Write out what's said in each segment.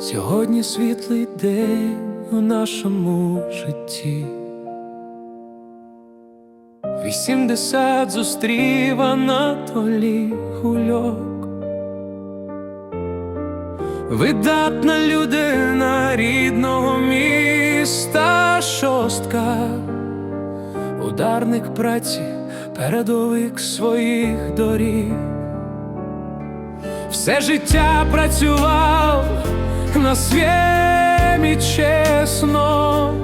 Сьогодні світлий день у нашому житті. Вісімдесят зустрів Анатолій Гульок. Видатна людина рідного міста шостка, ударник праці, передовик своїх доріг. Все життя працював на свємі чесно,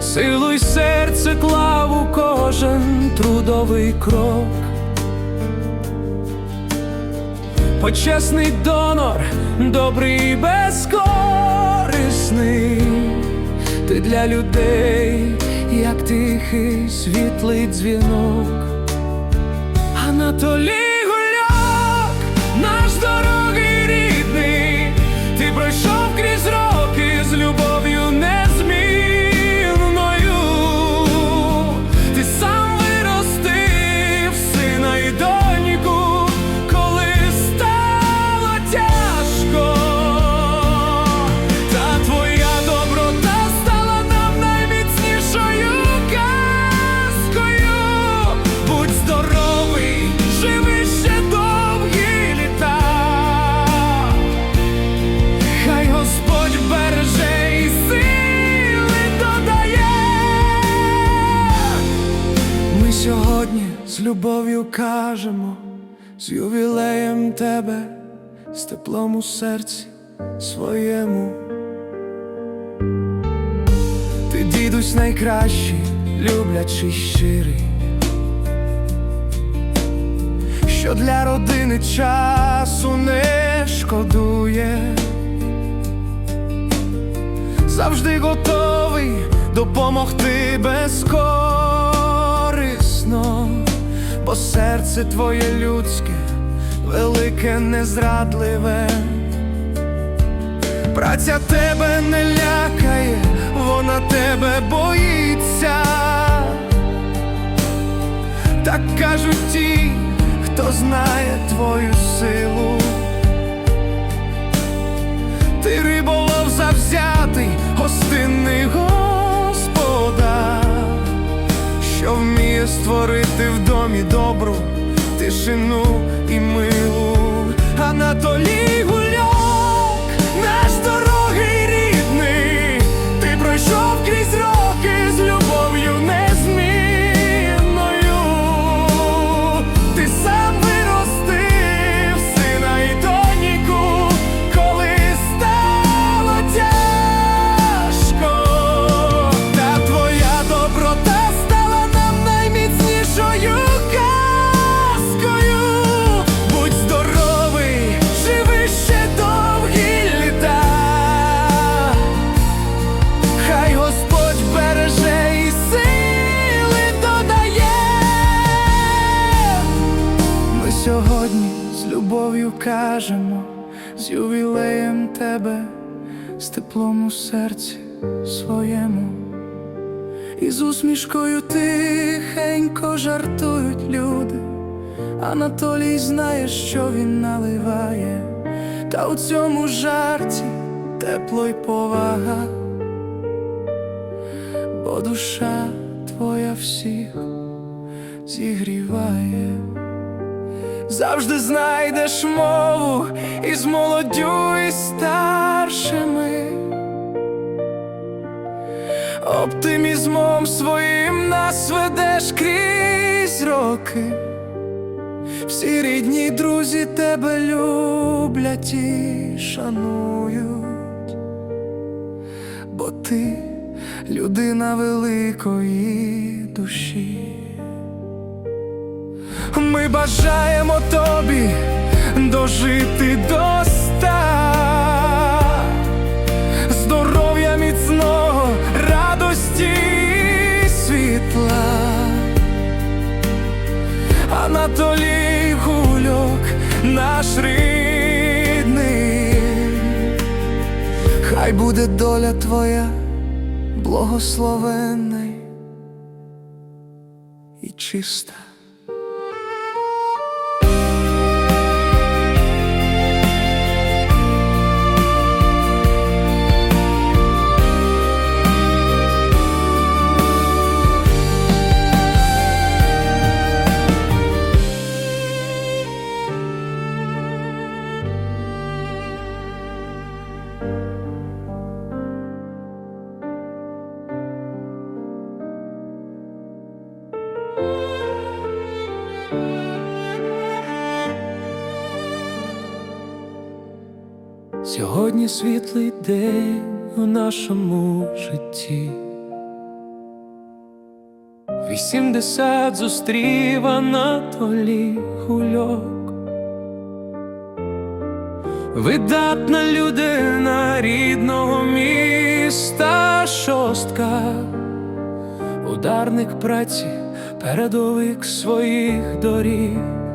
силу й серце клав у кожен трудовий крок. Почесний донор, добрий і безкорисний, ти для людей, як тихий світлий дзвінок. Анатолій любов'ю кажемо, з ювілеєм тебе, з теплом у серці своєму. Ти дідусь найкращий, люблячий щирий, що для родини часу не шкодує, завжди готовий допомогти безкорисно, бо серце твоє людське, велике, незрадливе. Праця тебе не лякає, вона тебе боїться. Так кажуть ті, хто знає твою створити в домі добру тишину і милу. Анатолій Гуляк, любов'ю кажемо, з ювілеєм тебе, з теплом у серці своєму. І з усмішкою тихенько жартують люди. Анатолій знає, що він наливає, та у цьому жарті тепло й повага, бо душа твоя всіх зігріває. Завжди знайдеш мову із молоддю і старшими. Оптимізмом своїм нас ведеш крізь роки. Всі рідні друзі тебе люблять і шанують, бо ти людина великої душі. Ми бажаємо тобі дожити до ста, міцного, радості і світла. Анатолій Гульок, наш рідний, хай буде доля твоя благословенна і чиста. Сьогодні світлий день у нашому житті. Вісімдесят зустрів Анатолій Гульок. Видатна людина рідного міста шостка, ударник праці, передовик своїх доріг.